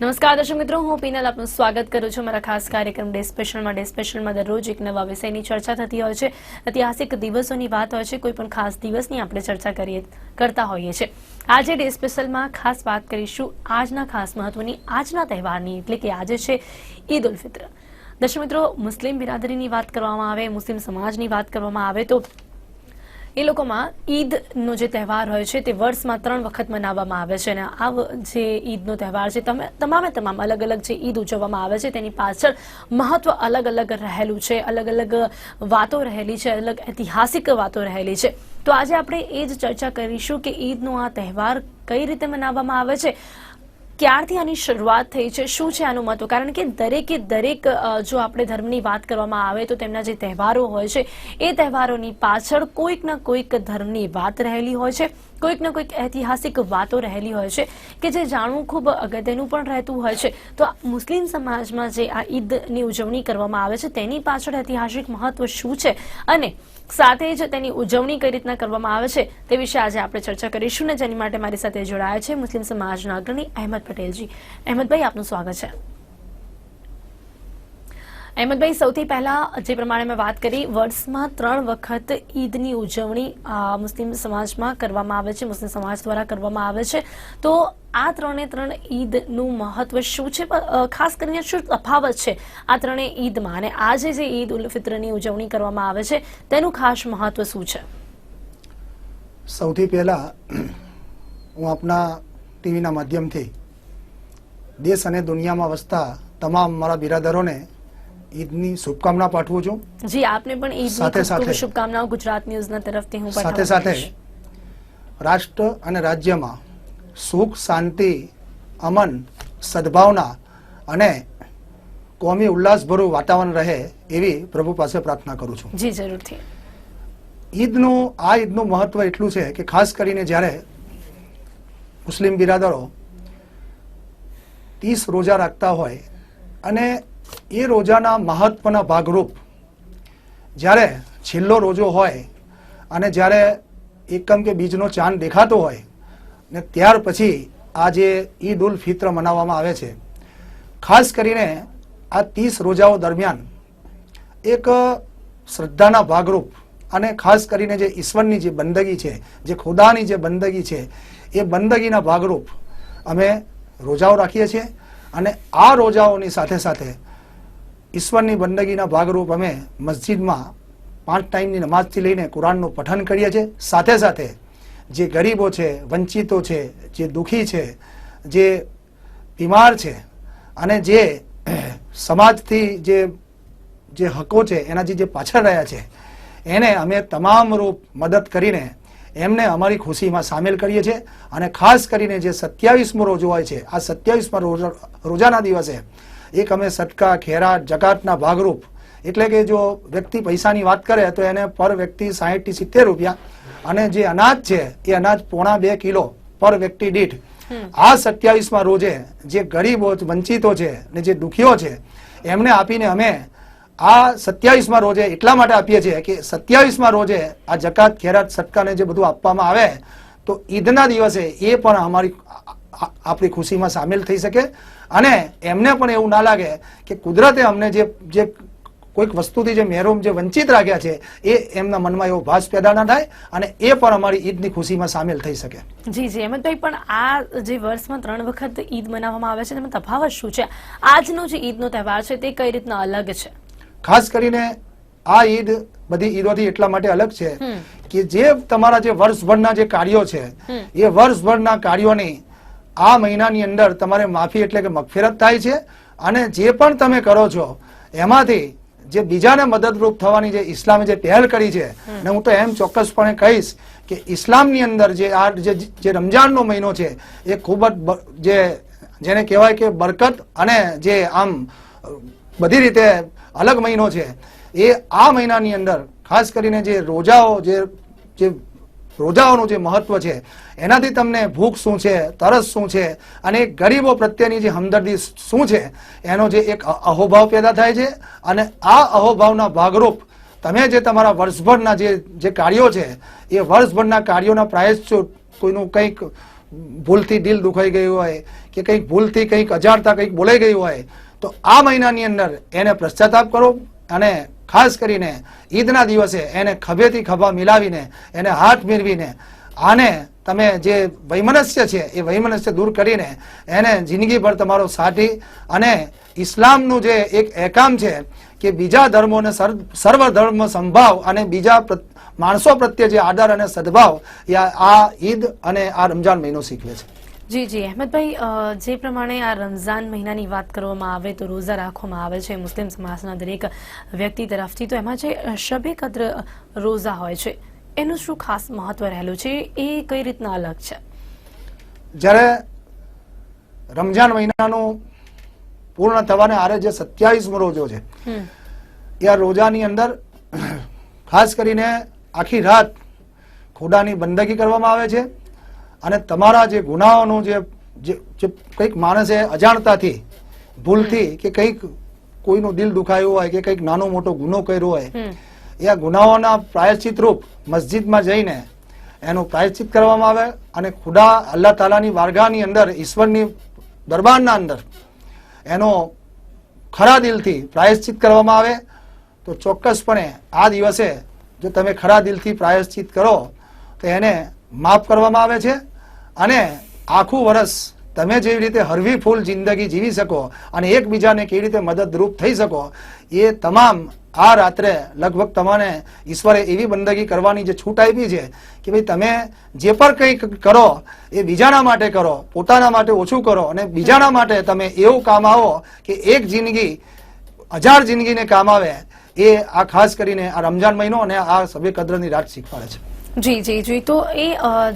નમસ્કાર, દર્શક મિત્રો, હું પીનલ આપનું સ્વાગત કરું છું. મારા ખાસ કાર્યક્રમ ડે સ્પેશલમાં ડે સ્પેશલમાં દરરોજ એક નવા વિષયની ચર્ચા થતી હોય છે. ઐતિહાસિક દિવસોની વાત હોય છે. કોઈ પણ ખાસ દિવસની આપણે ચર્ચા કરીએ, કરતા હોઈએ છીએ. આજે ડે સ્પેશલમાં ખાસ વાત કરીશું આજના ખાસ મહત્વની, આજના તહેવારની, એટલે કે આજે છે ઈદ ઉલ ફિત્ર. દર્શક મિત્રો, મુસ્લિમ બિરાદરીની વાત કરવામાં આવે, મુસ્લિમ સમાજની વાત કરવામાં આવે તો એ લોકોમાં ઈદનો જે તહેવાર હોય છે તે વર્ષમાં ત્રણ વખત મનાવવામાં આવે છે. અને આ જે ઈદનો તહેવાર છે, તમે તમામે તમામ અલગ અલગ જે ઈદ ઉજવવામાં આવે છે, તેની પાછળ મહત્વ અલગ અલગ રહેલું છે અલગ અલગ વાતો રહેલી છે, અલગ ઐતિહાસિક વાતો રહેલી છે. તો આજે આપણે એ જ ચર્ચા કરીશું કે ઈદનો આ તહેવાર કઈ રીતે મનાવવામાં આવે છે. ક્યારથી આની શરૂઆત થઈ છે? શું છે આનું મહત્વ? કારણ કે દરેકે દરેક જો આપણે ધર્મની વાત કરવામાં આવે તો તેમના જે તહેવારો હોય છે, એ તહેવારોની પાછળ કોઈક ના કોઈક ધર્મની વાત રહેલી હોય છે, કોઈક ના કોઈક ઐતિહાસિક વાતો રહેલી હોય છે, કે જે જાણવું ખૂબ અગત્યનું પણ રહેતું હોય છે. તો મુસ્લિમ સમાજમાં જે આ ઈદની ઉજવણી કરવામાં આવે છે, તેની પાછળ ઐતિહાસિક મહત્વ શું છે? અને સાથે જ તેની ઉજવણી કઈ રીતના કરવામાં આવે છે તે વિશે આજે આપણે ચર્ચા કરીશું ને જેની માટે મારી સાથે જોડાયા છે મુસ્લિમ સમાજના અગ્રણી અહેમદ પટેલજી. અહેમદભાઈ, આપનું સ્વાગત છે. અહેમદભાઈ, સૌથી પહેલા જે પ્રમાણે મેં વાત કરી, વર્ષમાં ત્રણ વખત ઈદની ઉજવણી મુસ્લિમ સમાજમાં કરવામાં આવે છે, મુસ્લિમ સમાજ દ્વારા કરવામાં આવે છે. તો આ ત્રણે ત્રણ ઈદનું મહત્વ શું છે? ખાસ કરીને શું તફાવત છે આ ત્રણેય ઈદમાં? અને આજે જે ઈદ ઉલ ફિત્રની ઉજવણી કરવામાં આવે છે, તેનું ખાસ મહત્વ શું છે? સૌથી પહેલા હું આપના ટીવીના માધ્યમથી દેશ અને દુનિયામાં વસતા તમામ મારા બિરાદરોને ઈદની શુભકામના પાઠવું છું. જી આપને પણ ઈદની સાથે સાથે. શુભકામનાઓ ગુજરાત ન્યૂઝના તરફથી હું સાથે સાથે રાષ્ટ્ર અને રાજ્યમાં સુખ શાંતિ અમન સદભાવના અને કોમી ઉલ્લાસભર્યું વાતાવરણ રહે એવી પ્રભુ પાસે પ્રાર્થના કરું છું. જી જરૂરથી. ઈદનું આ ઈદનું મહત્વ એટલું છે કે ખાસ કરીને જ્યારે મુસ્લિમ બિરાદરો ત્રીસ રોજા રાખતા હોય અને એ રોજાના મહત્વના ભાગરૂપ. જ્યારે છેલ્લો રોજો હોય અને જ્યારે એકમ કે બીજનો ચાંદ દેખાતો હોય ને ત્યાર પછી આ જે ઈદ ઉલ ફિત્ર મનાવવામાં આવે છે. ખાસ કરીને આ ત્રીસ રોજાઓ દરમિયાન એક શ્રદ્ધાના ભાગરૂપ અને ખાસ કરીને જે ઈશ્વરની જે બંદગી છે, જે ખુદાની જે બંદગી છે, એ બંદગીના ભાગરૂપ અમે રોજાઓ રાખીએ છીએ અને આ રોજાઓની સાથે સાથે ઈશ્વરની બંદગીના ભાગરૂપ અમે મસ્જિદમાં પાંચ ટાઈમની નમાઝથી લઈને કુરાનનું પઠન કરીએ છીએ. સાથે સાથે જે ગરીબો છે, વંચિતો છે, જે દુઃખી છે, જે બીમાર છે, અને જે સમાજથી જે જે હકો છે, એનાથી જે પાછળ રહ્યા છે, એને અમે તમામ રૂપ મદદ કરીને એમને અમારી ખુશીમાં સામેલ કરીએ છીએ. અને ખાસ કરીને જે સત્યાવીસમો રોજો હોય છે, આ સત્યાવીસમાં રોજા, રોજાના દિવસે એક અમે સટકા ખેરા જકાતના ભાગરૂપ. એટલે કે જો વ્યક્તિ પૈસાની વાત કરે તો એને પર વ્યક્તિ સાહીઠથી સિત્તેર રૂપિયા. અને જે અનાજ છે એ અનાજ પોણા બે કિલો પર વ્યક્તિ દીઠ. આ સત્યાવીસમાં રોજે જે ગરીબો વંચિતો છે ને જે દુખીઓ છે એમને આપીને અમે આ સત્યાવીસમાં રોજે એટલા માટે આપીએ છીએ કે સત્યાવીસમાં રોજે આ જકાત ખેરાત સટકાને જે બધું આપવામાં આવે તો ઈદના દિવસે એ પણ અમારી આપણી ખુશીમાં સામેલ થઈ શકે. અને એમને પણ એવું ના લાગે કે કુદરતે અમને જે જે કોઈક વસ્તુથી જે મહેરૂમ જે વંચિત રાખ્યા છે એ એમના મનમાં એવો ભાસ પેદા ના થાય અને એ પણ અમારી ઈદની ખુશીમાં સામેલ થઈ શકે. જી જી. અહેમદભાઈ પણ આ જે વર્ષમાં ત્રણ વખત ઈદ મનાવવામાં આવે છે તેમાં તફાવત શું છે? આજનો જે ઈદનો તહેવાર છે તે કઈ રીતના અલગ છે? ખાસ કરીને આ ઈદ બધી ઈદોથી એટલા માટે અલગ છે કે જે તમારા જે વર્ષભરના જે કાર્યો છે. એ વર્ષભરના કાર્યોની આ મહિનાની અંદર તમારે માફી એટલે કે મગફિરત થાય છે અને જે પણ તમે કરો છો એમાંથી જે બીજાને મદદરૂપ થવાની જે ઇસ્લામે જે પહેલ કરી છે ને હું તો એમ ચોક્કસપણે કહીશ કે ઇસ્લામની અંદર જે આ જે જે રમજાનનો મહિનો છે એ ખૂબ જ જે જેને કહેવાય કે બરકત અને જે આમ બધી રીતે અલગ મહિનો છે એ આ મહિનાની અંદર ખાસ કરીને જે રોજાઓ જે જે રોજાઓનું જે મહત્વ છે, એનાથી તમને ભૂખ શું છે, તરસ શું છે, અને ગરીબો પ્રત્યેની જે હમદર્દી શું છે, એનો જે એક અહોભાવ પેદા થાય છે. અને આ અહોભાવના ભાગરૂપ તમે જે તમારા વર્ષભરના જે જે કાર્યો છે, એ વર્ષભરના કાર્યોના પ્રાયશ્ચિત કોઈનું કંઈક ભૂલથી દિલ દુખાઈ ગયું હોય કે કંઈક ભૂલથી કંઈક અજાણતા કંઈક બોલાઈ ગયું હોય, તો આ મહિનાની અંદર એને પશ્ચાતાપ કરો અને ખાસ કરીને ઈદના દિવસે એને ખભેથી ખભા મિલાવીને, એને હાથ મેળવીને આને તમે જે વૈમનસ્ય છે, એ વૈમનસ્ય દૂર કરીને એને જિંદગીભર તમારો સાથી અને ઇસ્લામનું જે એક એકામ છે કે બીજા ધર્મોને સર્વ ધર્મ સંભાવ અને બીજા માણસો પ્રત્યે જે આદર અને સદભાવ આ ઈદ અને આ રમજાન મહિનો શીખવે છે. જી જી. અહેમદભાઈ જે પ્રમાણે આ રમઝાન મહિનાની વાત કરવામાં આવે તો રોઝા રાખવામાં આવે છે મુસ્લિમ સમાજના દરેક વ્યક્તિ તરફથી. તો એમાં જે શબે કદ્ર રોઝા હોય છે એનું શું ખાસ મહત્વ રહેલું છે? એ કઈ રીતના અલગ છે? જ્યારે રમઝાન મહિનાનું પૂર્ણ થવાને આરે જે સત્યાવીસમો રોજો છે એ આ રોજાની અંદર ખાસ કરીને આખી રાત ખોડાની બંદગી કરવામાં આવે છે. અને તમારા જે ગુનાઓનું જે જે કંઈક માણસે અજાણતાથી ભૂલથી કે કંઈક કોઈનું દિલ દુખાયું હોય કે કંઈક નાનો મોટો ગુનો કર્યો હોય એ આ ગુનાઓના પ્રાયશ્ચિત રૂપ મસ્જિદમાં જઈને એનું પ્રાયશ્ચિત કરવામાં આવે અને ખુદા અલ્લાહ તાલાની વારગાની અંદર ઈશ્વરની દરબારના અંદર એનો ખરા દિલથી પ્રાયશ્ચિત કરવામાં આવે. તો ચોક્કસપણે આ દિવસે જો તમે ખરા દિલથી પ્રાયશ્ચિત કરો તો એને માફ કરવામાં આવે છે. અને આખું વર્ષ તમે જેવી રીતે હરવી ફૂલ જિંદગી જીવી શકો અને એકબીજાને કેવી રીતે મદદરૂપ થઈ શકો, એ તમામ આ રાત્રે લગભગ તમને ઈશ્વરે એવી બંદગી કરવાની જે છૂટ આપી છે કે ભાઈ તમે જે પણ કંઈક કરો, એ બીજાના માટે કરો, પોતાના માટે ઓછું કરો અને બીજાના માટે તમે એવું કામ આવો કે એક જિંદગી, હજાર જિંદગીને કામ આવે, એ આ ખાસ કરીને આ રમજાન મહિનો અને આ સભ્ય કદ્રની રાત શીખવાડે છે. જી જી જી. તો એ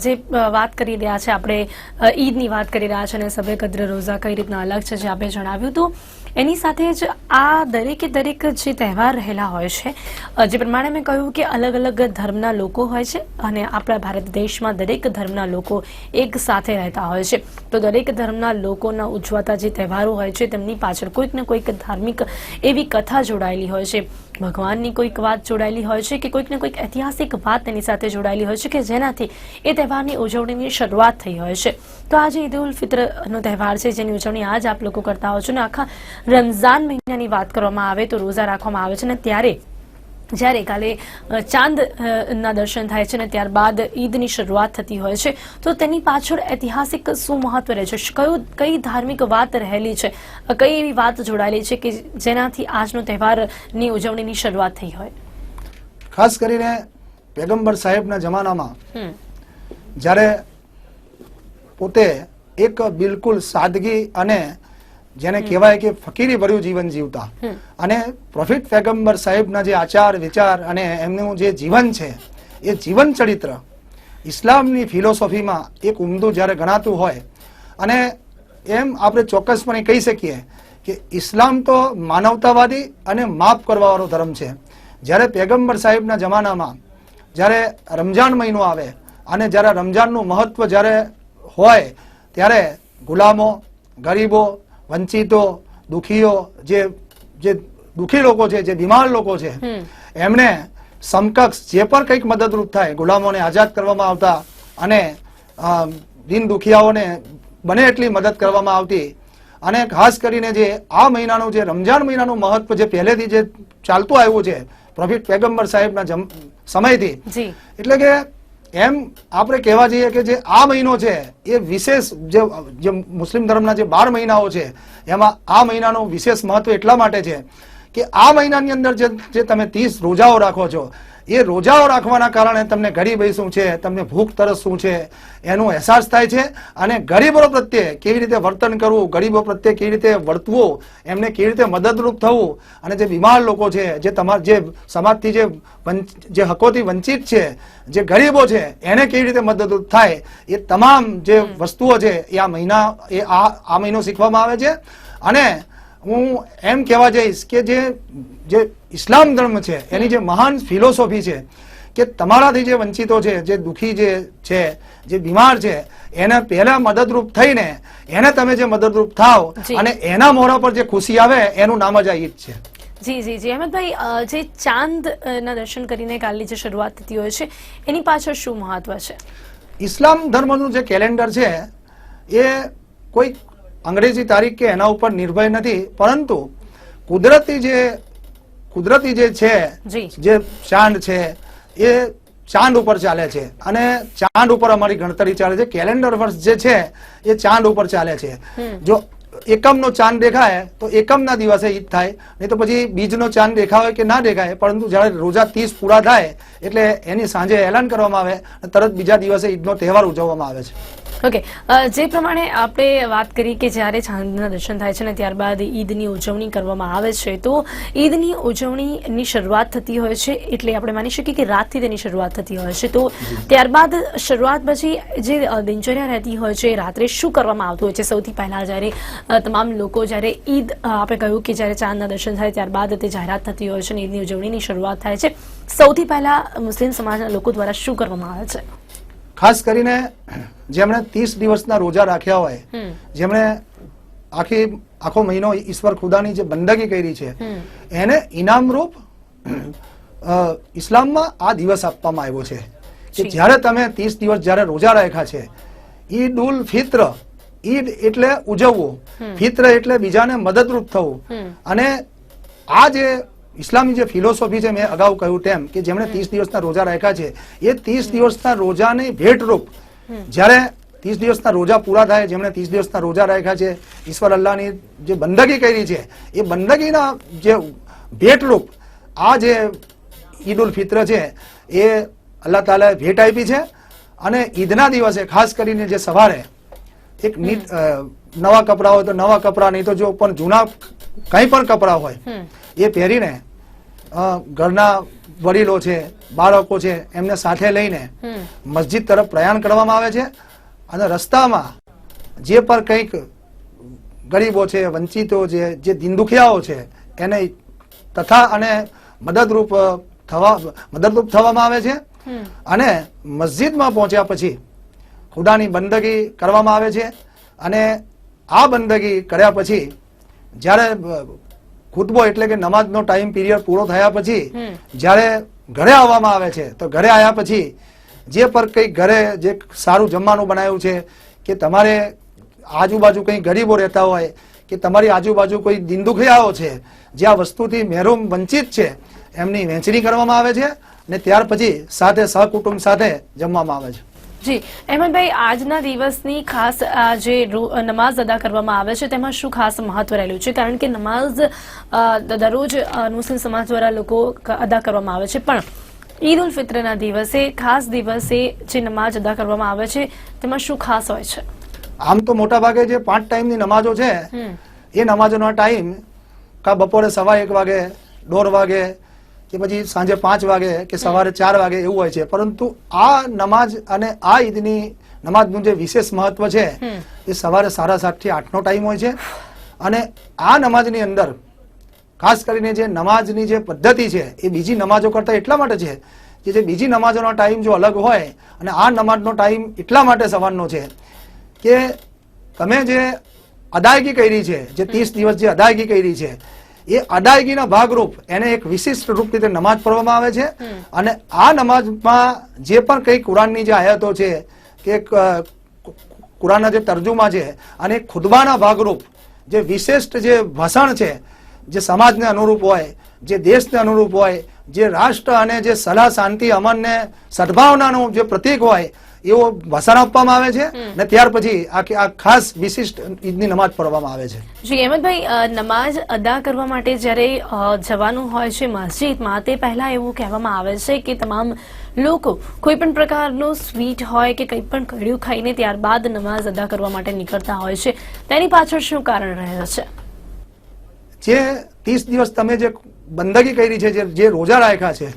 જે વાત કરી રહ્યા છે, આપણે ઈદની વાત કરી રહ્યા છે અને સભે કદ્ર રોઝા કઈ રીતના અલગ છે જે આપણે જણાવ્યું. તો એની સાથે જ આ દરેકે દરેક જે તહેવાર રહેલા હોય છે જે પ્રમાણે મેં કહ્યું કે અલગ અલગ ધર્મના લોકો હોય છે અને આપણા ભારત દેશમાં દરેક ધર્મના લોકો એક સાથે રહેતા હોય છે. તો દરેક ધર્મના લોકોના ઉજવાતા જે તહેવારો હોય છે, તેમની પાછળ કોઈક ને કોઈક ધાર્મિક એવી કથા જોડાયેલી હોય છે. ભગવાનની કોઈક વાત જોડાયેલી હોય છે કે કોઈક ને કોઈક ઐતિહાસિક વાત તેની સાથે જોડાયેલી હોય છે કે જેનાથી એ તહેવારની ઉજવણીની શરૂઆત થઈ હોય છે. તો આજે ઈદ ઉલ ફિત્રનો તહેવાર છે, જેની ઉજવણી આજ આપ લોકો કરતા હો છો ને આખા રમઝાન મહિનાની વાત કરવામાં આવે તો રોઝા રાખવામાં આવે છે ને ત્યારે જ્યારે કાલે ચાંદના દર્શન થાય છે ને ત્યારબાદ ઈદની શરૂઆત થતી હોય છે તો તેની પાછળ ઐતિહાસિક શું મહત્વ રહે છે? કયું કઈ ધાર્મિક વાત રહેલી છે? કઈ એવી વાત જોડાયેલી છે કે જેનાથી આજનો તહેવારની ઉજવણીની શરૂઆત થઈ હોય? ખાસ કરીને પેગમ્બર સાહેબના જમાનામાં જ્યારે પોતે એક બિલકુલ સાદગી અને જેને કહેવાય કે ફકીરી ભર્યું જીવન જીવતા. અને પ્રોફિટ પેગમ્બર સાહેબના જે આચાર વિચાર અને એમનું જે જીવન છે એ જીવન ચરિત્ર ઇસ્લામની ફિલોસોફીમાં એક ઉમદું જ્યારે ગણાતું હોય અને એમ આપણે ચોક્કસપણે કહી શકીએ કે ઇસ્લામ તો માનવતાવાદી અને માફ કરવાવાળો ધર્મ છે. જ્યારે પેગમ્બર સાહેબના જમાનામાં જ્યારે રમજાન મહિનો આવે અને જ્યારે રમજાનનું મહત્વ જ્યારે હોય ત્યારે ગુલામો ગરીબો વંચિતો દુખીઓ જે જે દુખી લોકો છે જે બીમાર લોકો છે એમને સમકક્ષ જે પણ કંઈક મદદરૂપ થાય ગુલામોને આઝાદ કરવામાં આવતા અને દિન દુખિયાઓને બને એટલી મદદ કરવામાં આવતી અને ખાસ કરીને જે આ મહિનાનું જે રમજાન મહિનાનું મહત્વ જે પહેલેથી જે ચાલતું આવ્યું છે પ્રોફિટ પેગમ્બર સાહેબના સમયથી એટલે કે એમ આપણે કહેવા જઈએ કે જે આ મહિનો છે, એ વિશેષ જે મુસ્લિમ ધર્મના જે બાર મહિનાઓ છે, એમાં આ મહિનાનું વિશેષ મહત્વ એટલા માટે છે કે આ મહિનાની અંદર જે તમે ત્રીસ રોજાઓ રાખો છો એ રોજાઓ રાખવાના કારણે તમને ગરીબી શું છે? તમને ભૂખ તરસ શું છે? એનો અહેસાસ થાય છે. અને ગરીબો પ્રત્યે કેવી રીતે વર્તન કરવું? ગરીબો પ્રત્યે કેવી રીતે વર્તવું? એમને કેવી રીતે મદદરૂપ થવું? અને જે બીમાર લોકો છે જે તમારા જે સમાજથી જે જે હકોથી વંચિત છે જે ગરીબો છે એને કેવી રીતે મદદરૂપ થાય? એ તમામ જે વસ્તુઓ છે એ આ મહિના એ આ આ મહિનો શીખવામાં આવે છે. અને હું એમ કહેવા જઈશ કે જે જે ઇસ્લામ ધર્મ છે એની જે મહાન ફિલોસોફી છે કે તમારાથી જે વંચિતો છે જે દુઃખી જે છે જે બીમાર છે એને પહેલા મદદરૂપ થઈને એને તમે જે મદદરૂપ થાવ અને એના મોઢા પર જે ખુશી આવે એનું નામ જ આ ઈદ છે. જી જી જી. અહેમદભાઈ જે ચાંદના દર્શન કરીને કાલની જે શરૂઆત થતી હોય છે એની પાછળ શું મહત્વ છે? ઇસ્લામ ધર્મનું જે કેલેન્ડર છે એ કોઈ અંગ્રેજી તારીખ કે એના ઉપર નિર્ભય નથી પરંતુ કુદરતી જે કુદરતી જે છે જે. ચાંદ છે એ ચાંદ ઉપર ચાલે છે. અને ચાંદ ઉપર અમારી ગણતરી ચાલે છે. કેલેન્ડર વર્ષ જે છે એ ચાંદ ઉપર ચાલે છે. જો એકમનો ચાંદ દેખાય તો એકમના દિવસે ઈદ થાય. નહીં તો પછી બીજનો ચાંદ દેખાય કે ના દેખાય પરંતુ જ્યારે રોજા ત્રીસ પૂરા થાય એટલે એની સાંજે એલાન કરવામાં આવે તરત બીજા દિવસે ઈદનો તહેવાર ઉજવવામાં આવે છે. ઓકે જે પ્રમાણે આપણે વાત કરી કે જ્યારે ચાંદના દર્શન થાય છે ને ત્યારબાદ ઈદની ઉજવણી કરવામાં આવે છે તો ઈદની ઉજવણીની શરૂઆત થતી હોય છે એટલે આપણે માની શકીએ કે રાતથી તેની શરૂઆત થતી હોય છે. તો ત્યારબાદ શરૂઆત પછી જે દિનચર્યા રહેતી હોય છે રાત્રે શું કરવામાં આવતું હોય છે? સૌથી પહેલાં જ્યારે તમામ લોકો જ્યારે ઈદ આપણે કહ્યું કે જ્યારે ચાંદના દર્શન થાય ત્યારબાદ તે જાહેરાત થતી હોય છે અને ઈદની ઉજવણીની શરૂઆત થાય છે. સૌથી પહેલાં મુસ્લિમ સમાજના લોકો દ્વારા શું કરવામાં આવે છે? ખાસ કરીને જેમણે ત્રીસ દિવસના રોજા રાખ્યા હોય જેમણે આખી આખો મહિનો ઈશ્વર ખુદાની જે બંદગી કરી છે એને ઇનામરૂપ ઇસ્લામમાં આ દિવસ આપવામાં આવ્યો છે કે જ્યારે તમે ત્રીસ દિવસ જ્યારે રોજા રાખ્યા છે ઈદ ઉલ ફિત્ર ઈદ એટલે ઉજવવું ફિત્ર એટલે બીજાને મદદરૂપ થવું અને આ જે ઇસ્લામની જે ફિલોસોફી છે મેં અગાઉ કહ્યું તેમ કે જેમણે ત્રીસ દિવસના રોજા રાખ્યા છે એ ત્રીસ દિવસના રોજાની ભેટરૂપ. જ્યારે ત્રીસ દિવસના રોજા પૂરા થાય જેમણે ત્રીસ દિવસના રોજા રાખ્યા છે ઈશ્વર અલ્લાહની જે બંદગી કરી છે એ બંદગીના જે ભેટરૂપ આ જે ઈદ ઉલ ફિત્ર છે એ અલ્લાહ તાલાએ ભેટ આપી છે અને ઈદના દિવસે ખાસ કરીને જે સવારે એક નવા કપડા હોય તો નવા કપડા નહીં તો જો પણ જૂના કંઈ પણ કપડા હોય એ પહેરીને ઘરના વડીલો છે બાળકો છે એમને સાથે લઈને મસ્જિદ તરફ પ્રયાણ કરવામાં આવે છે અને રસ્તામાં જે પર કંઈક ગરીબો છે વંચિતો છે જે દિનદુખિયાઓ છે એને તથા અને મદદરૂપ થવા મદદરૂપ થવામાં આવે છે. અને મસ્જિદમાં પહોંચ્યા પછી ખુદાની બંદગી કરવામાં આવે છે અને આ બંદગી કર્યા પછી જ્યારે ખુતબો એટલે કે નમાજનો ટાઈમ પીરિયડ પૂરો થયા પછી જ્યારે ઘરે આવવામાં આવે છે તો ઘરે આવ્યા પછી જે પર કંઈક ઘરે જે સારું જમવાનું બનાવ્યું છે કે તમારે આજુબાજુ કંઈ ગરીબો રહેતા હોય કે તમારી આજુબાજુ કોઈ દિંદુખિયાઓ છે જે આ વસ્તુથી મહેરૂમ વંચિત છે એમની વહેંચણી કરવામાં આવે છે ને ત્યાર પછી સાથે સહકુટુંબ સાથે જમવામાં આવે છે. જી અહેમદભાઈ આજના દિવસની ખાસ આ જે નમાઝ અદા કરવામાં આવે છે તેમાં શું ખાસ મહત્વ રહેલું છે? કારણ કે નમાઝ દરરોજ મુસ્લિમ સમાજ દ્વારા લોકો અદા કરવામાં આવે છે. પણ ઈદ ઉલ ફિત્રના દિવસે ખાસ દિવસે જે નમાઝ અદા કરવામાં આવે છે તેમાં શું ખાસ હોય છે? આમ તો મોટા ભાગે જે પાંચ ટાઈમની નમાજો છે એ નમાજોનો ટાઈમ કા બપોરે સવા એક વાગે દોઢ વાગે કે પછી સાંજે પાંચ વાગે કે સવારે ચાર વાગે એવું હોય છે. પરંતુ આ નમાજ અને આ ઈદની નમાજનું જે વિશેષ મહત્વ છે એ સવારે સાડા સાતથી આઠનો ટાઈમ હોય છે. અને આ નમાજની અંદર ખાસ કરીને જે નમાજની જે પદ્ધતિ છે એ બીજી નમાજો કરતા એટલા માટે છે કે જે બીજી નમાજોનો ટાઈમ જો અલગ હોય અને આ નમાજનો ટાઈમ એટલા માટે સવારનો છે કે તમે જે અદાયગી કરી છે જે ત્રીસ દિવસ જે અદાયગી કરી છે એ અદાયગીના ભાગરૂપ એને એક વિશિષ્ટ રૂપ રીતે નમાજ પઢવામાં આવે છે. અને આ નમાજમાં જે પણ કઈ કુરાનની જે આયતો છે કે કુરાનના જે તર્જુમા છે અને ખુદબાના ભાગરૂપ જે વિશિષ્ટ જે ભાષણ છે જે સમાજને અનુરૂપ હોય જે દેશને અનુરૂપ હોય જે રાષ્ટ્ર અને જે સલાહ શાંતિ અમનને સદભાવનાનું જે પ્રતીક હોય એવો ભાષણ આપવામાં આવે છે ને ત્યાર પછી આ આ ખાસ વિશિષ્ટ ઈદની નમાજ પઢવામાં આવે છે. જી અહેમદભાઈ નમાજ નમાઝ અદા કરવા માટે જ્યારે જવાનું હોય છે મસ્જિદમાં તે પહેલા એવું કહેવામાં આવે છે કે તમામ લોકો કોઈ પણ પ્રકારનું સ્વીટ હોય કે કંઈ પણ કડ્યું ખાઈને ત્યારબાદ નમાઝ અદા કરવા માટે નીકળતા હોય છે. તેની પાછળ શું કારણ રહે છે? જે ત્રીસ દિવસ તમે જે બંદગી કરી છે જે- જે રોજા રાખ્યા છે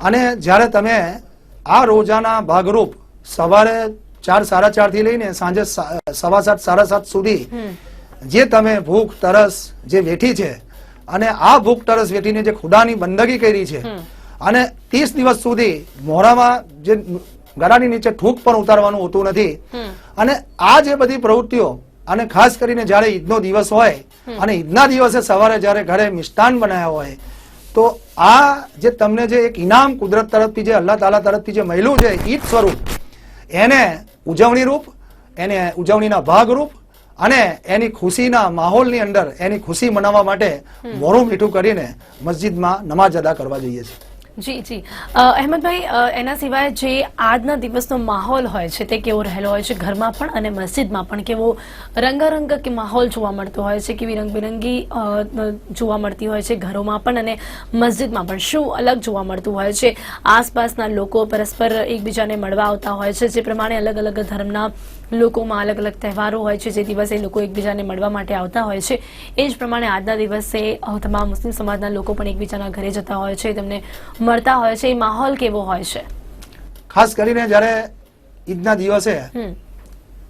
અને જ્યારે તમે આ રોજાના ભાગરૂપ સવારે ચાર સાડા ચારથી લઈને સાંજે સવા સાત સાડા સાત સુધી જે તમે ભૂખ તરસ જે વેઠી છે અને આ ભૂખ તરસ વેઠીને જે ખુદાની બંદગી કરી છે અને ત્રીસ દિવસ સુધી મોઢામાં જે ગળાની નીચે થૂક પણ ઉતારવાનું હોતું નથી અને આ જે બધી પ્રવૃત્તિઓ અને ખાસ કરીને જ્યારે ઈદનો દિવસ હોય અને ઈદના દિવસે સવારે જ્યારે ઘરે મિષ્ટાન બનાવ્યા હોય તો આ જે તમને જે એક ઇનામ કુદરત તરફથી જે અલ્લાહ તાલા તરફથી જે મળ્યું છે ઈદ સ્વરૂપ એને ઉજવણી રૂપ એને ઉજવણીના ભાગરૂપ અને એની ખુશીના માહોલની અંદર એની ખુશી મનાવવા માટે મોરું મીઠું કરીને મસ્જિદમાં નમાજ અદા કરવા જઈએ છીએ. જી જી. અહેમદભાઈ એના સિવાય જે આજના દિવસનો માહોલ હોય છે તે કેવો રહેલો હોય છે ઘરમાં પણ અને મસ્જિદમાં પણ? કેવો રંગારંગ કે માહોલ જોવા મળતો હોય છે? કેવી રંગબેરંગી જોવા મળતી હોય છે ઘરોમાં પણ અને મસ્જિદમાં પણ? શું અલગ જોવા મળતું હોય છે? આસપાસના લોકો પરસ્પર એકબીજાને મળવા આવતા હોય છે, જે પ્રમાણે અલગ અલગ ધર્મના લોકોમાં અલગ અલગ તહેવારો હોય છે જે દિવસે લોકો એકબીજાને મળવા માટે આવતા હોય છે. એ જ પ્રમાણે આજના દિવસે તમામ મુસ્લિમ સમાજના લોકો પણ એકબીજાના ઘરે જતા હોય છે તેમને મળતા હોય છે. એ માહોલ કેવો હોય છે? ખાસ કરીને જ્યારે ઈદના દિવસે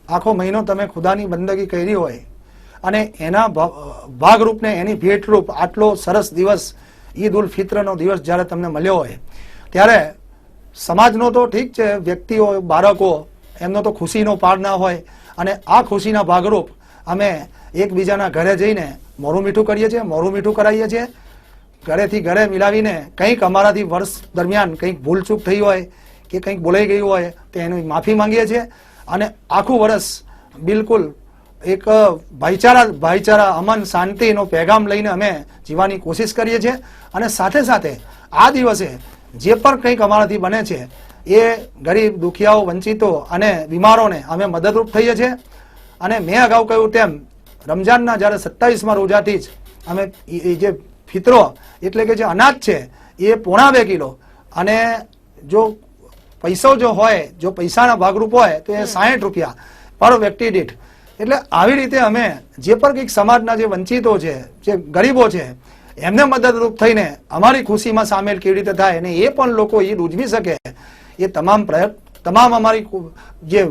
આખો મહિનો તમે ખુદાની બંદગી કરી હોય અને એના ભાગરૂપને એની ભેટરૂપ આટલો સરસ દિવસ ઈદ ઉલ ફિત્રનો દિવસ જ્યારે તમને મળ્યો હોય ત્યારે સમાજનો તો ઠીક છે વ્યક્તિઓ બાળકો એમનો તો ખુશીનો પાર ના હોય. અને આ ખુશીના ભાગરૂપ અમે એકબીજાના ઘરે જઈને મોરું મીઠું કરીએ છીએ, મોરું મીઠું કરાવીએ છીએ. ઘરેથી ઘરે મિલાવીને કંઈક અમારાથી વર્ષ દરમિયાન કંઈક ભૂલચૂક થઈ હોય કે કંઈક બોલાઈ ગયું હોય, તો એની માફી માંગીએ છીએ. અને આખું વર્ષ બિલકુલ એક ભાઈચારા ભાઈચારા, અમન, શાંતિનો પેગામ લઈને અમે જીવવાની કોશિશ કરીએ છીએ. અને સાથે સાથે આ દિવસે જે પણ કંઈક અમારાથી બને છે એ ગરીબ દુખિયાઓ વંચિતો અને બીમારોને અમે મદદરૂપ થઈએ છીએ. અને મેં અગાઉ કહ્યું તેમ રમજાનના જ્યારે સત્તાવીસમાં રોજાથી જ અમે જે ફિતરો એટલે કે જે અનાજ છે એ પોણા બે કિલો. અને જો પૈસો જો હોય જો પૈસાના ભાગરૂપ હોય તો એ સાહીઠ રૂપિયા પર વ્યક્તિ દીઠ. એટલે આવી રીતે અમે જે પણ કંઈક સમાજના જે વંચિતો છે જે ગરીબો છે એમને મદદરૂપ થઈને અમારી ખુશીમાં સામેલ કેવી રીતે થાય અને એ પણ લોકો એ રૂજવી શકે એ તમામ પ્રયત્ન તમામ અમારી જે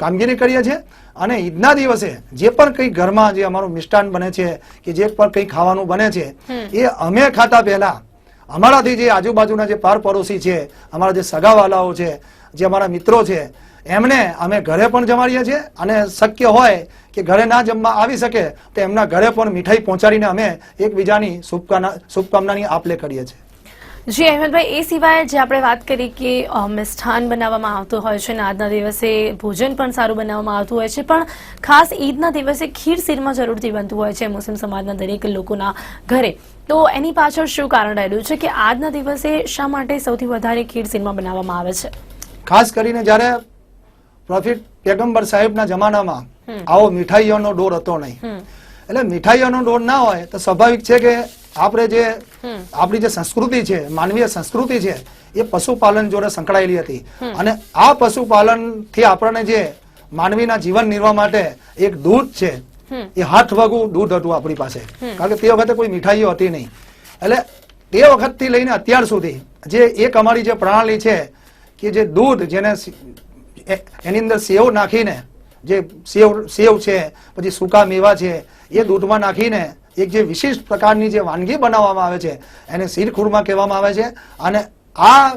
કામગીરી કરીએ છીએ અને ઈદના દિવસે જે પણ કંઈ ઘરમાં જે અમારું મિષ્ટાન બને છે કે જે પણ કંઈ ખાવાનું બને છે એ અમે ખાતા પહેલા અમારાથી જે આજુબાજુના જે પાર પડોશી છે અમારા જે સગાવાલાઓ છે જે અમારા મિત્રો છે એમને અમે ઘરે પણ જમાડીએ છીએ અને શક્ય હોય કે ઘરે ના જમવા આવી શકે તો એમના ઘરે પણ મીઠાઈ પહોંચાડીને અમે એકબીજાની શુભકામના શુભકામનાની આપલે કરીએ છીએ. જી અહેમદભાઈ એ સિવાય જે આપણે વાત કરી કે મિષ્ઠાન બનાવવામાં આવતું હોય છે અને આજના દિવસે ભોજન પણ સારું બનાવવામાં આવતું હોય છે પણ ખાસ ઈદના દિવસે ખીર શીરમાં જરૂરથી બનતું હોય છે મુસ્લિમ સમાજના દરેક લોકોના ઘરે. તો એની પાછળ શું કારણ રહેલું છે કે આજના દિવસે શા માટે સૌથી વધારે ખીર શીરમાં બનાવવામાં આવે છે? ખાસ કરીને જ્યારે પ્રોફિટ પેગમ્બર સાહેબના જમાનામાં આવો મીઠાઈઓનો ડોર હતો નહીં. એટલે મીઠાઈઓનો ડોળ ના હોય તો સ્વાભાવિક છે કે આપણે જે આપણી જે સંસ્કૃતિ છે માનવીય સંસ્કૃતિ છે એ પશુપાલન જોડે સંકળાયેલી હતી. અને આ પશુપાલનથી આપણને જે માનવીના જીવન નિર્વાહ માટે એક દૂધ છે એ હાથ વગું દૂધ હતું આપણી પાસે. કારણ કે તે વખતે કોઈ મીઠાઈઓ હતી નહીં. એટલે તે વખતથી લઈને અત્યાર સુધી જે એક અમારી જે પ્રણાલી છે કે જે દૂધ જેને એની અંદર સેવ નાખીને જે સેવ સેવ છે પછી સૂકા મેવા છે એ દૂધમાં નાખીને એક જે વિશિષ્ટ પ્રકારની જે વાનગી બનાવવામાં આવે છે એને શીરખુરમા કહેવામાં આવે છે. અને આ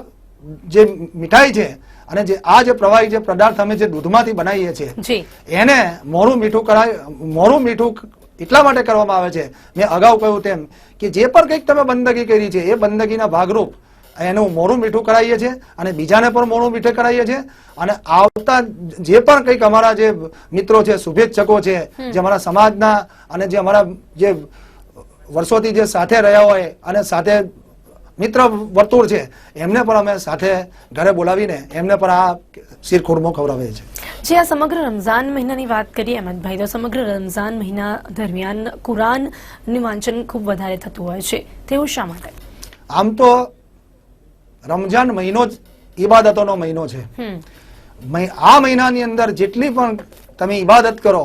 જે મીઠાઈ છે અને જે આ જે પ્રવાહી જે પદાર્થ અમે જે દૂધમાંથી બનાવીએ છીએ એને મોરું મીઠું કરાય મોરું મીઠું એટલા માટે કરવામાં આવે છે. મેં અગાઉ કહ્યું તેમ કે જે પણ કંઈક તમે બંદગી કરી છે એ બંદગીના ભાગરૂપ એનું મોડું મીઠું કરાવીએ છીએ અને બીજાને પણ મોડું મીઠું કરાવીએ છીએ. અને આવતા જે પણ કંઈક અમારા જે મિત્રો છે શુભેચ્છકો છે જે અમારા સમાજના અને જે અમારા જે વર્ષોથી જે સાથે રહ્યા હોય અને સાથે મિત્ર વર્તુળ છે એમને પણ અમે સાથે ઘરે બોલાવીને એમને પણ આ શીરખુરમો ખવડાવીએ છીએ. જે આ સમગ્ર રમઝાન મહિનાની વાત કરીએ અહેમદભાઈ તો સમગ્ર રમઝાન મહિના દરમિયાન કુરાનનું વાંચન ખૂબ વધારે થતું હોય છે. તેવું શા માટે? આમ તો રમજાન મહિનો જ ઈબાદતોનો મહિનો છે. આ મહિનાની અંદર જેટલી પણ તમે ઈબાદત કરો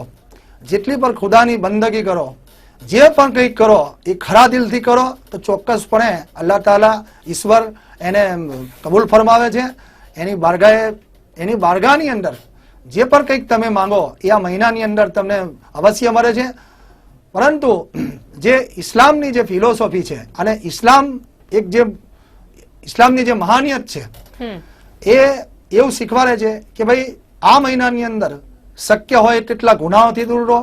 જેટલી પણ ખુદાની બંદગી કરો જે પણ કંઈક કરો એ ખરા દિલથી કરો તો ચોક્કસપણે અલ્લાહ તાલા ઈશ્વર એને કબૂલ ફરમાવે છે. એની બારગાએ એની બારગાની અંદર જે પણ કંઈક તમે માંગો એ આ મહિનાની અંદર તમને અવશ્ય મળે છે. પરંતુ જે ઇસ્લામની જે ફિલોસોફી છે અને ઇસ્લામ એક જે ઇસ્લામની જે મહાનિયત છે એ એવું શીખવાડે છે કે ભાઈ આ મહિનાની અંદર શક્ય હોય તેટલા ગુનાઓથી દૂર રહો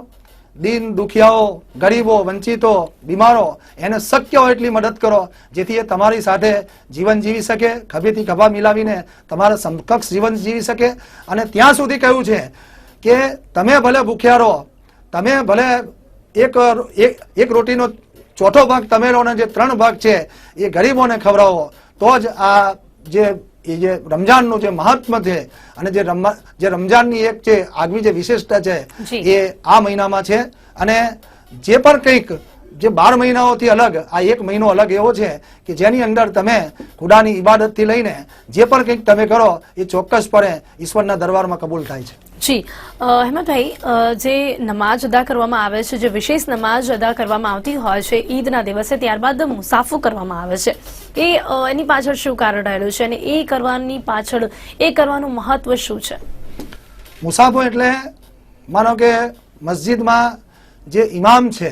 દીન દુખિયાઓ ગરીબો વંચિતો બીમારો એને શક્ય હોય એટલી મદદ કરો જેથી એ તમારી સાથે જીવન જીવી શકે ખભેથી ખભા મિલાવીને તમારા સમકક્ષ જીવન જીવી શકે. અને ત્યાં સુધી કહ્યું છે કે તમે ભલે ભૂખ્યા રહો તમે ભલે એક એક રોટીનો ચોથો ભાગ તમે લો ને જે ત્રણ ભાગ છે એ ગરીબોને ખવડાવો તો જ આ જે એ જે રમજાનનું જે મહત્વ છે અને જે રમા જે રમજાનની એક જે આગવી જે વિશેષતા છે એ આ મહિનામાં છે. અને જે પણ કંઈક જે બાર મહિનાઓથી અલગ આ એક મહિનો અલગ એવો છે કે જેની અંદર તમે ખુદાની ઇબાદતથી લઈને જે પણ કંઈક તમે કરો એ ચોક્કસપણે ઈશ્વરના દરબારમાં કબૂલ થાય છે. જી. હેમંતભાઈ જે નમાજ અદા કરવામાં આવે છે જે વિશેષ નમાજ અદા કરવામાં આવતી હોય છે ઈદના દિવસે ત્યારબાદ મુસાફો કરવામાં આવે છે. એ એની પાછળ શું કારણ રહેલું છે અને એ કરવાની પાછળ એ કરવાનું મહત્વ શું છે? મુસાફો એટલે માનો કે મસ્જિદમાં જે ઇમામ છે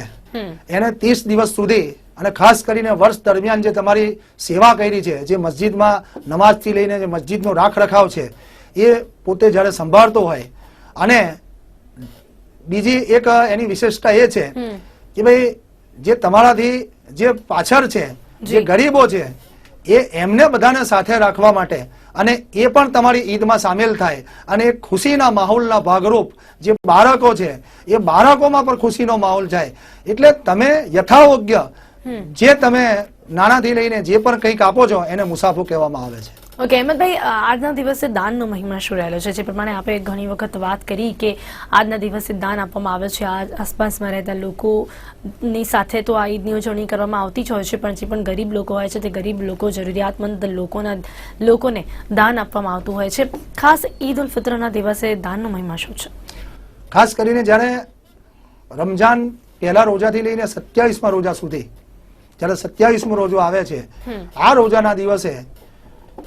એને ત્રીસ દિવસ સુધી અને ખાસ કરીને વર્ષ દરમિયાન જે તમારી સેવા કરી છે જે મસ્જિદમાં નમાઝથી લઈને જે મસ્જિદનો રાખ રખાવ છે એ પોતે જ્યારે સંભાળતો હોય અને બીજી એક એની વિશેષતા એ છે કે ભાઈ જે તમારાથી જે પાછળ છે જે ગરીબો છે એ એમને બધાને સાથે રાખવા માટે અને એ પણ તમારી ઈદમાં સામેલ થાય અને ખુશીના માહોલના ભાગરૂપ જે બાળકો છે એ બાળકોમાં પણ ખુશીનો માહોલ જાય. એટલે તમે યથાયોગ્ય જે તમે નાણાંથી લઈને જે પણ કંઈક આપો છો એને મુસાફો કહેવામાં આવે છે. ઓકે અહેમદભાઈ આજના દિવસે દાનનો મહિમા શું રહેલો છે? જે પ્રમાણે આપણે ઘણી વખત વાત કરી કે આજના દિવસે દાન આપવામાં આવે છે. આ આસપાસમાં રહેતા લોકોની સાથે તો આ ઈદની ઉજવણી કરવામાં આવતી જ હોય છે પણ જે પણ ગરીબ લોકો હોય છે તે ગરીબ લોકો જરૂરિયાતમંદ લોકોના લોકોને દાન આપવામાં આવતું હોય છે. ખાસ ઈદ ઉલ ફિત્રના દિવસે દાનનો મહિમા શું છે? ખાસ કરીને જ્યારે રમજાન પહેલા રોજાથી લઈને સત્યાવીસમાં રોજા સુધી જ્યારે સત્યાવીસમો રોજો આવે છે આ રોજાના દિવસે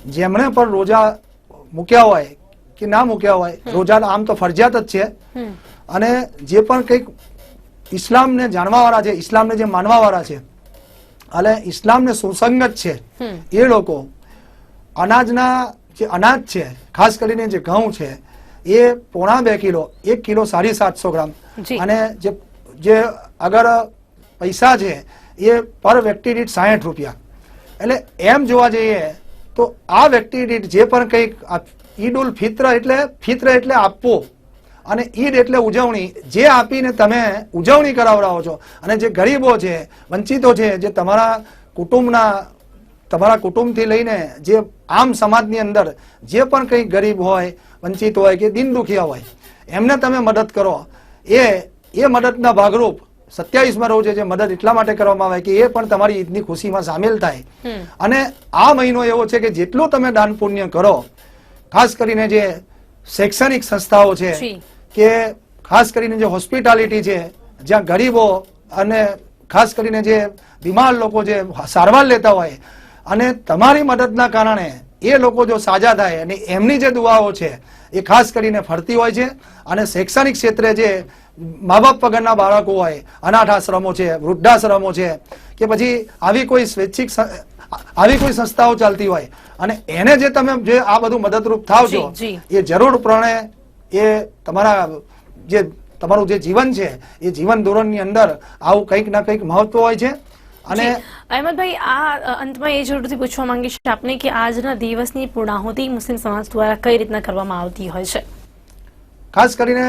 જેમણે પણ રોજા મૂક્યા હોય કે ના મૂક્યા હોય રોજા આમ તો ફરજિયાત જ છે. અને જે પણ કંઈક ઇસ્લામને જાણવાવાળા છે ઇસ્લામને જે માનવાવાળા છે અને ઇસ્લામને સુસંગત છે એ લોકો અનાજના જે અનાજ છે ખાસ કરીને જે ઘઉં છે એ પોણા બે કિલો એક કિલો સાડી સાતસો ગ્રામ. અને જે જે અગર પૈસા છે એ પર વ્યક્તિ દીઠ સાહીઠ રૂપિયા. એટલે એમ જોવા જઈએ તો આ વ્યક્તિ દીઠ જે પણ કંઈક ઈદ ઉલ ફિત્ર એટલે ફિત્ર એટલે આપવો. અને ઈદ એટલે ઉજવણી. જે આપીને તમે ઉજવણી કરાવડાવો છો અને જે ગરીબો છે, વંચિતો છે, જે તમારા કુટુંબના, તમારા કુટુંબથી લઈને જે આમ સમાજની અંદર જે પણ કંઈ ગરીબ હોય, વંચિત હોય કે દિન દુખિયા હોય, એમને તમે મદદ કરો. એ એ મદદના ભાગરૂપ સત્યાવીસમાં રોજ જે મદદ એટલા માટે કરવામાં આવે કે એ પણ તમારી ઈદની ખુશીમાં સામેલ થાય. અને આ મહિનો એવો છે કે જેટલું તમે દાન પુણ્ય કરો ખાસ કરીને જે શૈક્ષણિક સંસ્થાઓ છે કે ખાસ કરીને જે હોસ્પિટાલિટી છે જ્યાં ગરીબો અને ખાસ કરીને જે બીમાર લોકો જે સારવાર લેતા હોય અને તમારી મદદના કારણે એ લોકો જો સાજા થાય અને એમની જે દુઆઓ છે એ ખાસ કરીને ફરતી હોય છે. અને શૈક્ષણિક ક્ષેત્રે જે મા બાપ વગરના બાળકો હોય અનાથ આશ્રમો છે વૃદ્ધાશ્રમો છે કે પછી આવી કોઈ સ્વૈચ્છિક આવી કોઈ સંસ્થાઓ ચાલતી હોય અને એને જે તમે જે આ બધું મદદરૂપ થાવ છો એ જરૂર પ્રણે એ તમારા જે તમારું જે જીવન છે એ જીવન ધોરણની અંદર આવું કંઈક ના કંઈક મહત્વ હોય છે અને. અહેમદભાઈ આ અંતમાં એ જરૂરથી પૂછવા માંગીશ આપને કે આજના દિવસની પૂર્ણાહુતિ મુસ્લિમ સમાજ દ્વારા કઈ રીતના કરવામાં આવતી હોય છે ખાસ કરીને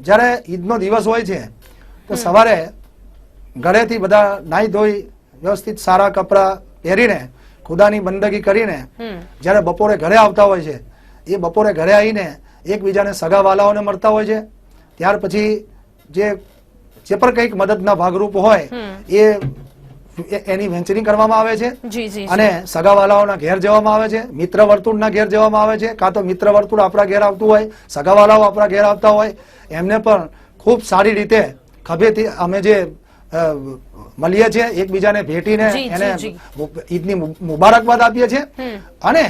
જ્યારે ઈદનો દિવસ હોય છે તો સવારે ઘરેથી બધા નાહી ધોઈ વ્યવસ્થિત સારા કપડાં પહેરીને ખુદાની બંદગી કરીને જ્યારે બપોરે ઘરે આવતા હોય છે એ બપોરે ઘરે આવીને એકબીજાને સગા વાલાઓને મળતા હોય છે. ત્યાર પછી જે જે પણ કંઈક મદદના ભાગરૂપ હોય એ એ- એની વેન્ચરિંગ કરવામાં આવે છે અને સગાવાલાઓના ઘેર જવામાં આવે છે મિત્ર વર્તુળના ઘેર જવામાં આવે છે. કાં તો મિત્ર વર્તુળ આપણા ઘેર આવતું હોય સગાવાલાઓ આપણા ઘેર આવતા હોય એમને પણ ખૂબ સારી રીતે ખભેથી અમે જે મળીએ છીએ એકબીજાને ભેટીને એને ઈદની મુબારકબાદ આપીએ છીએ. અને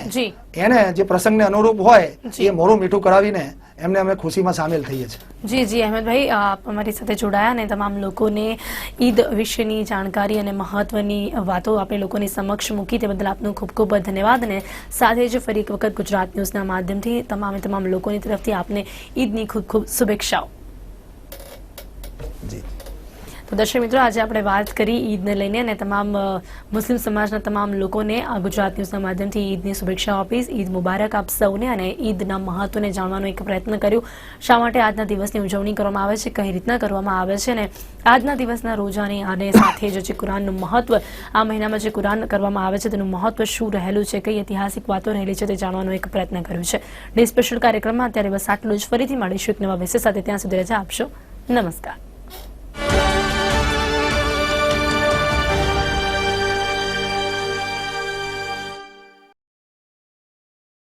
એને જે પ્રસંગને અનુરૂપ હોય એ મોરું મીઠું કરાવીને એમને અમે ખુશીમાં સામેલ થઈએ છીએ. જી જી, અહેમદભાઈ, આપ અમારી સાથે જોડાયા અને તમામ લોકોને ઈદ વિશેની જાણકારી અને મહત્વની વાતો આપણે લોકોની સમક્ષ મૂકી તે બદલ આપનો ખૂબ ખૂબ ધન્યવાદ અને સાથે જ ફરી એક વખત ગુજરાત ન્યૂઝના માધ્યમથી તમામે તમામ લોકોની તરફથી આપને ઈદની ખૂબ ખૂબ શુભેચ્છાઓ. તો દર્શક મિત્રો, આજે આપણે વાત કરી ઈદને લઈને અને તમામ મુસ્લિમ સમાજના તમામ લોકોને આ ગુજરાત ન્યૂઝના માધ્યમથી ઈદની શુભેચ્છા આપીશ. ઈદ મુબારક આપ સૌને અને ઈદના મહત્વને જાણવાનો એક પ્રયત્ન કર્યો. શા માટે આજના દિવસની ઉજવણી કરવામાં આવે છે, કઈ રીતના કરવામાં આવે છે અને આજના દિવસના રોજાની અને સાથે જ જે કુરાનનું મહત્વ, આ મહિનામાં જે કુરાન કરવામાં આવે છે, તેનું મહત્વ શું રહેલું છે, કઈ ઐતિહાસિક વાતો રહેલી છે તે જાણવાનો એક પ્રયત્ન કર્યો છે. ડે સ્પેશિયલ કાર્યક્રમમાં અત્યારે બસ આટલું જ. ફરીથી મળીશું એક નવા વિષય સાથે. ત્યાં સુધી રજા આપશો. નમસ્કાર.